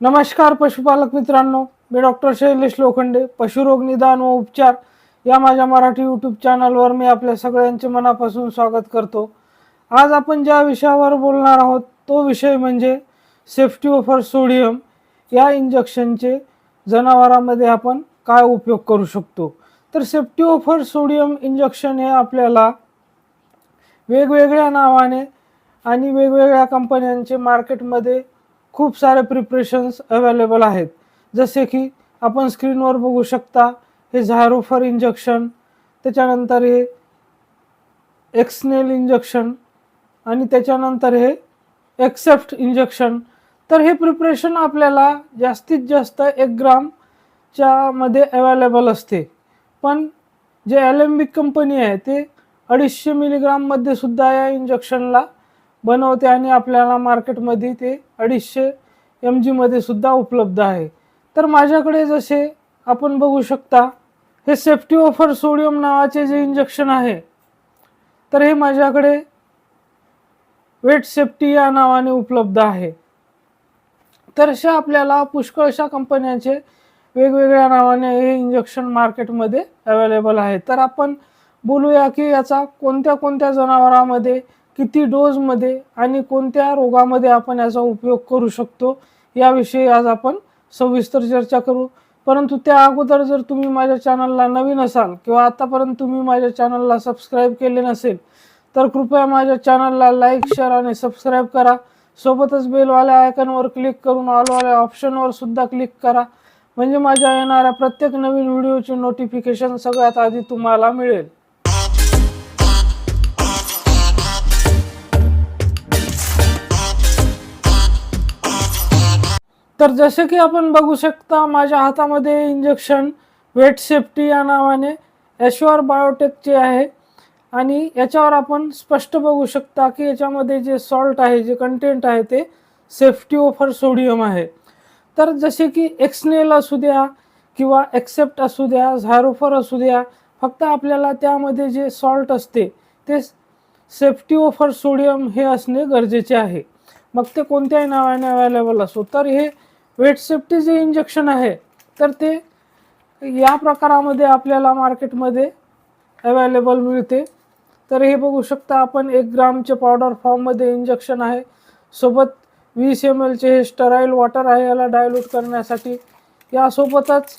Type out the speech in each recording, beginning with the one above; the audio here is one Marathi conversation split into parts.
नमस्कार पशुपालक मित्रांनो मी डॉक्टर शैलेश लोखंडे पशुरोग निदान व उपचार या माझ्या मराठी यूट्यूब चॅनलवर मी आपल्या सगळ्यांचे मनापासून स्वागत करतो. आज आपण ज्या विषयावर बोलणार आहोत तो विषय म्हणजे सेफ्टी ऑफर सोडियम या इंजेक्शनचे जनावरांमध्ये आपण काय उपयोग करू शकतो? तर सेफ्टी ऑफर सोडियम इंजेक्शन हे आपल्याला वेगवेगळ्या नावाने आणि वेगवेगळ्या कंपन्यांचे मार्केटमध्ये खूप सारे प्रिपरेशन्स अवेलेबल आहेत. जसे की आपण स्क्रीनवर बघू शकता हे झायरोफर इंजेक्शन त्याच्यानंतर हे एक्सनेल इंजेक्शन आणि त्याच्यानंतर हे एक्सेप्ट इंजेक्शन तर हे प्रिपरेशन आपल्याला जास्तीत जास्त एक ग्रामच्या मध्ये अवेलेबल असते. पण जे ॲलेम्बिक कंपनी आहे ते अडीचशे मिलीग्राममध्ये सुद्धा या इंजेक्शनला बनवते आणि आपल्याला मार्केटमध्ये ते अडीचशे एम जीमध्ये सुद्धा उपलब्ध आहे. तर माझ्याकडे जसे आपण बघू शकता हे सेफ्टी ऑफर सोडियम नावाचे जे इंजेक्शन आहे तर हे माझ्याकडे वेट सेफ्टी या नावाने उपलब्ध आहे. तर अशा आपल्याला पुष्कळशा कंपन्यांचे वेगवेगळ्या नावाने हे इंजेक्शन मार्केटमध्ये अवेलेबल आहे. तर आपण बोलूया की याचा कोणत्या कोणत्या जनावरांमध्ये किती डोजमध्ये आणि कोणत्या रोगामध्ये आपण याचा उपयोग करू शकतो याविषयी आज आपण सविस्तर चर्चा करू. परंतु त्या अगोदर जर तुम्ही माझ्या चॅनलला नवीन असाल किंवा आतापर्यंत तुम्ही माझ्या चॅनलला सबस्क्राईब केले नसेल तर कृपया माझ्या चॅनलला लाईक शेअर आणि सबस्क्राईब करा. सोबतच बेलवाल्या आयकनवर क्लिक करून ऑलवाल्या ऑप्शनवर सुद्धा क्लिक करा. म्हणजे माझ्या येणाऱ्या प्रत्येक नवीन व्हिडिओची नोटिफिकेशन सगळ्यात आधी तुम्हाला मिळेल. तर जसे की आपण बघू शकता माझ्या हातामध्ये इंजेक्शन वेट सेफ्टी या नावाने ॲश्युअर बायोटेकचे आहे. आणि याच्यावर आपण स्पष्ट बघू शकता की याच्यामध्ये जे सॉल्ट आहे जे कंटेंट आहे ते सेफ्टी ओफर सोडियम आहे. तर जसे की एक्सनेल असू द्या किंवा एक्सेप्ट असू द्या झायरोफर असू द्या फक्त आपल्याला त्यामध्ये जे सॉल्ट असते ते सेफ्टी ओफर सोडियम हे असणे गरजेचे आहे. मग ते कोणत्याही नावाने अवेलेबल असो. तर हे वेट सेफ्टी जे इंजेक्शन आहे तर ते या प्रकारामध्ये आपल्याला मार्केटमध्ये अवेलेबल मिळते. तर हे बघू शकता आपण एक ग्रामचे पावडर फॉर्ममध्ये इंजेक्शन आहे. सोबत वीस एम एलचे हे स्टराईल वॉटर आहे याला डायल्यूट करण्यासाठी. यासोबतच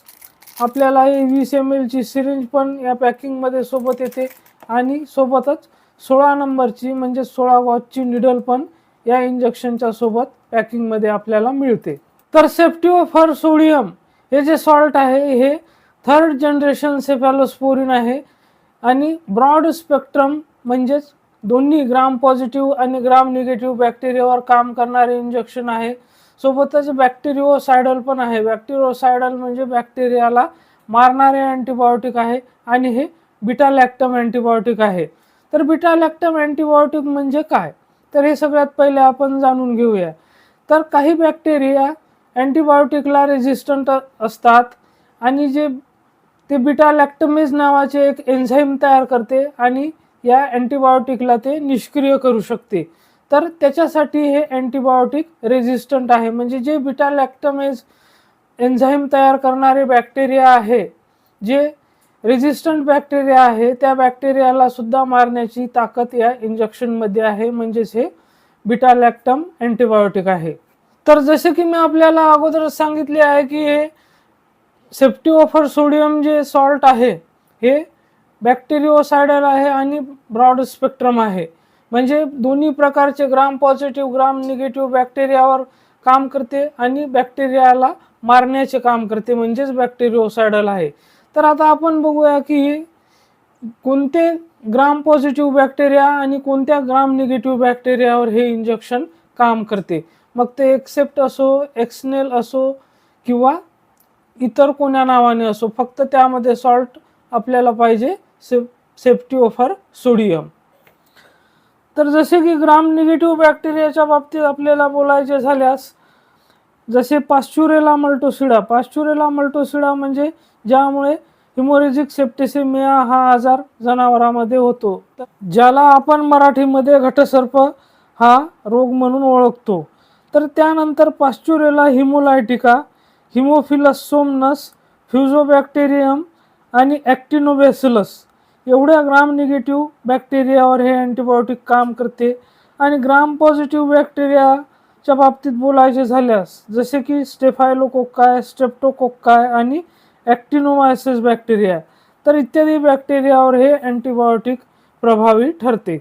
आपल्याला ही वीस एम एलची सिरिंज पण या पॅकिंगमध्ये सोबत येते. आणि सोबतच सोळा नंबरची म्हणजे सोळा वॉचची निडल पण या इंजेक्शनच्या सोबत पॅकिंगमध्ये आपल्याला मिळते. तर सेफ्टी फॉर सोडियम हे जे सॉल्ट आहे हे थर्ड जनरेशन सेफॅलोस्पोरिन आहे. आणि ब्रॉड स्पेक्ट्रम म्हणजेच दोन्ही ग्राम पॉझिटिव्ह आणि ग्राम निगेटिव्ह बॅक्टेरियावर काम करणारे इंजेक्शन आहे. सोबतच बॅक्टेरिओसायडल पण आहे. बॅक्टेरिओसायडल म्हणजे बॅक्टेरियाला मारणारे अँटीबायोटिक आहे आणि हे बिटा लॅक्टम अँटीबायोटिक आहे. तर बिटा लॅक्टम अँटीबायोटिक म्हणजे काय? तर हे सगळ्यात पहिले आपण जाणून घेऊया. तर काही बॅक्टेरिया अँटीबायोटिकला रेझिस्टंट असतात. आणि जे ते बिटा लॅक्टमेज नावाचे एक एन्झाईम तयार करते आणि या अँटीबायोटिकला ते निष्क्रिय करू शकते. तर त्याच्यासाठी हे अँटीबायोटिक रेझिस्टंट आहे. म्हणजे जे बिटा लॅक्टमेज एन्झाईम तयार करणारे बॅक्टेरिया आहे जे रेझिस्टंट बॅक्टेरिया आहे त्या बॅक्टेरियाला सुद्धा मारण्याची ताकद या इंजेक्शनमध्ये आहे. म्हणजेच हे बिटा लॅक्टम अँटीबायोटिक आहे. तर जसे की मी आपल्याला अगोदरच सांगितले आहे की हे सेफ्टी ऑफर सोडियम जे सॉल्ट आहे हे बॅक्टेरिओसायडल आहे आणि ब्रॉड स्पेक्ट्रम आहे. म्हणजे दोन्ही प्रकारचे ग्राम पॉझिटिव्ह ग्राम निगेटिव्ह बॅक्टेरियावर काम करते आणि बॅक्टेरियाला मारण्याचे काम करते म्हणजेच बॅक्टेरिओसायडल आहे. तर आता आपण बघूया की कोणते ग्राम पॉझिटिव्ह बॅक्टेरिया आणि कोणत्या ग्राम निगेटिव्ह बॅक्टेरियावर हे इंजेक्शन काम करते. मग ते एक्सेप्ट असो एक्सनेल असो किंवा इतर कोण्या नावाने असो फक्त त्यामध्ये सॉल्ट आपल्याला पाहिजे से सेफ्टी ऑफर सोडियम तर जसे की ग्राम निगेटिव्ह बॅक्टेरियाच्या बाबतीत आपल्याला बोलायचे झाल्यास जसे पाश्चुरेला मल्टोसिडा पाश्चुरेला मल्टोसिडा म्हणजे ज्यामुळे हिमोरेजिक सेप्टिसेमिया हा आजार जनावरांमध्ये होतो. ज्याला आपण मराठीमध्ये घटसर्प हा रोग म्हणून ओळखतो. तर त्यानंतर पाश्चुरेला हिमोलायटिका हिमोफिलस सोमनस फ्युझोबॅक्टेरियम आणि ॲक्टिनोबॅसिलस. एवढ्या ग्राम निगेटिव्ह बॅक्टेरियावर हे अँटीबायोटिक काम करते आणि ग्राम पॉझिटिव्ह बॅक्टेरियाच्या बाबतीत बोलायचे झाल्यास जसे की स्टेफायलोकोक्काय स्टेप्टोकोक्काय आणि ॲक्टिनोमायसिस बॅक्टेरिया तर इत्यादी बॅक्टेरियावर हे अँटीबायोटिक प्रभावी ठरते.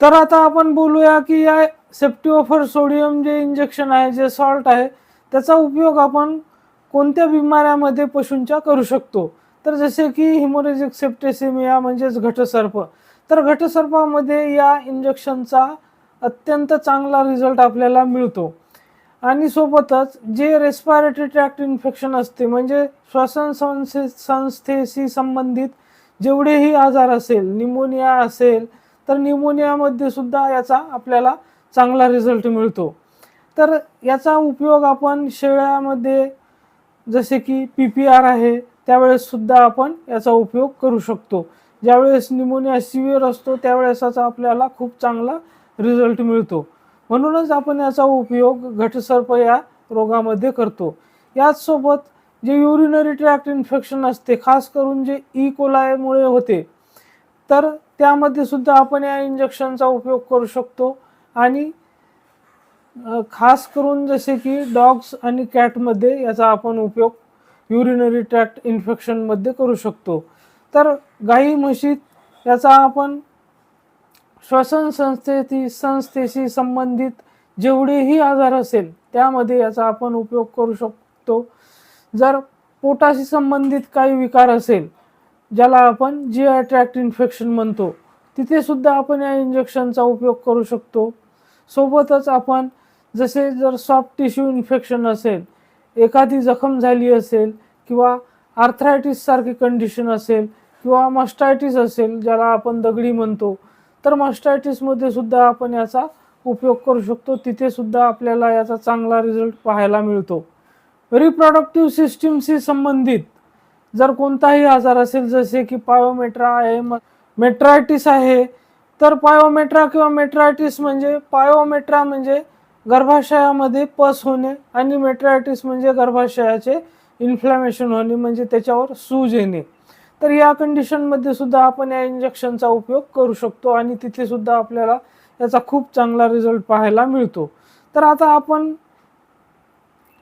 तर आता आपण बोलूया की या सेप्टिओफर सोडियम जे इंजेक्शन आहे जे सॉल्ट आहे त्याचा उपयोग आपण कोणत्या बिमाऱ्यामध्ये पशूंच्या करू शकतो? तर जसे की हिमोरेजिक सेप्टेसिमिया म्हणजेच घटसर्प. तर घटसर्पामध्ये या इंजेक्शनचा अत्यंत चांगला रिझल्ट आपल्याला मिळतो. आणि सोबतच जे रेस्पायरेटरी ट्रॅक्ट इन्फेक्शन असते म्हणजे श्वसन संस्थे संस्थेशी संबंधित जेवढेही आजार असेल निमोनिया असेल तर निमोनियामध्ये सुद्धा याचा आपल्याला चांगला रिझल्ट मिळतो. तर याचा उपयोग आपण शेळ्यामध्ये जसे की पी पी आर आहे त्यावेळेस सुद्धा आपण याचा उपयोग करू शकतो. ज्यावेळेस निमोनिया सिव्हिअर असतो त्यावेळेस याचा आपल्याला खूप चांगला रिझल्ट मिळतो. म्हणूनच आपण याचा उपयोग घटसर्प या रोगामध्ये करतो. याचसोबत जे युरिनरी ट्रॅक्ट इन्फेक्शन असते खास करून जे e. ई कोलायमुळे होते तर त्यामध्ये सुद्धा आपण या इंजेक्शनचा उपयोग करू शकतो. आणि खास करून जसे की डॉग्स आणि कॅटमध्ये याचा आपण उपयोग युरिनरी ट्रॅक्ट इन्फेक्शनमध्ये करू शकतो. तर गाई म्हशीत याचा आपण श्वसन संस्थेशी संस्थेशी संबंधित जेवढेही आजार असेल त्यामध्ये याचा आपण उपयोग करू शकतो. जर पोटाशी संबंधित काही विकार असेल ज्याला आपण जी अट्रॅक्ट इन्फेक्शन म्हणतो तिथे सुद्धा आपण या इंजेक्शनचा उपयोग करू शकतो. सोबतच आपण जसे जर सॉफ्ट टिश्यू इन्फेक्शन असेल एखादी जखम झाली असेल किंवा आर्थरायटिस सारखी कंडिशन असेल किंवा मस्टायटिस असेल ज्याला आपण दगडी म्हणतो तर मस्टायटिसमध्ये सुद्धा आपण याचा उपयोग करू शकतो. तिथे सुद्धा आपल्याला याचा चांगला रिझल्ट पाहायला मिळतो. रिप्रॉडक्टिव्ह सिस्टीमशी संबंधित जर कोणताही आजार असेल जसे की पायोमेट्रा आहे मेट्रायटिस आहे तर पायोमेट्रा किंवा मेट्रायटिस म्हणजे पायोमेट्रा म्हणजे गर्भाशयामध्ये पस होणे आणि मेट्रायटिस म्हणजे गर्भाशयाचे इन्फ्लॅमेशन होणे म्हणजे त्याच्यावर सूज येणे. तर या कंडिशनमध्ये सुद्धा आपण या इंजेक्शनचा उपयोग करू शकतो आणि तिथे सुद्धा आपल्याला याचा खूप चांगला रिझल्ट पाहायला मिळतो. तर आता आपण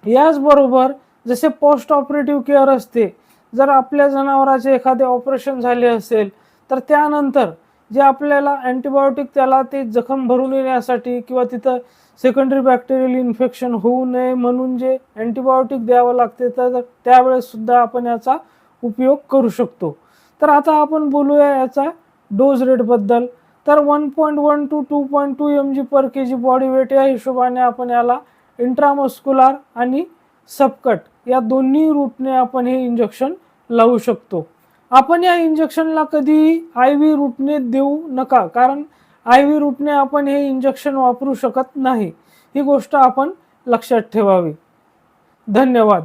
याचबरोबर जसे पोस्ट ऑपरेटिव्ह केअर असते जर आपल्या जनावराचे एखादे ऑपरेशन झाले असेल तर त्यानंतर जे आपल्याला अँटीबायोटिक त्याला ते जखम भरून येण्यासाठी किंवा तिथं सेकंडरी बॅक्टेरियल इन्फेक्शन होऊ नये म्हणून जे अँटीबायोटिक द्यावं लागते तर त्यावेळेससुद्धा आपण याचा उपयोग करू शकतो. तर आता आपण बोलूया याचा डोज रेटबद्दल तर one point one two two point two M G per K G body weight या हिशोबाने आपण याला इंट्रामस्क्युलार आणि सबकट या दोन्ही रूटने आपण हे इंजेक्शन लावू शकतो. आपण या इंजेक्शनला कधीही आय व्ही रूटने देऊ नका कारण आय व्ही रूटने आपण हे इंजेक्शन वापरू शकत नाही. ही गोष्ट आपण लक्षात ठेवावी. धन्यवाद.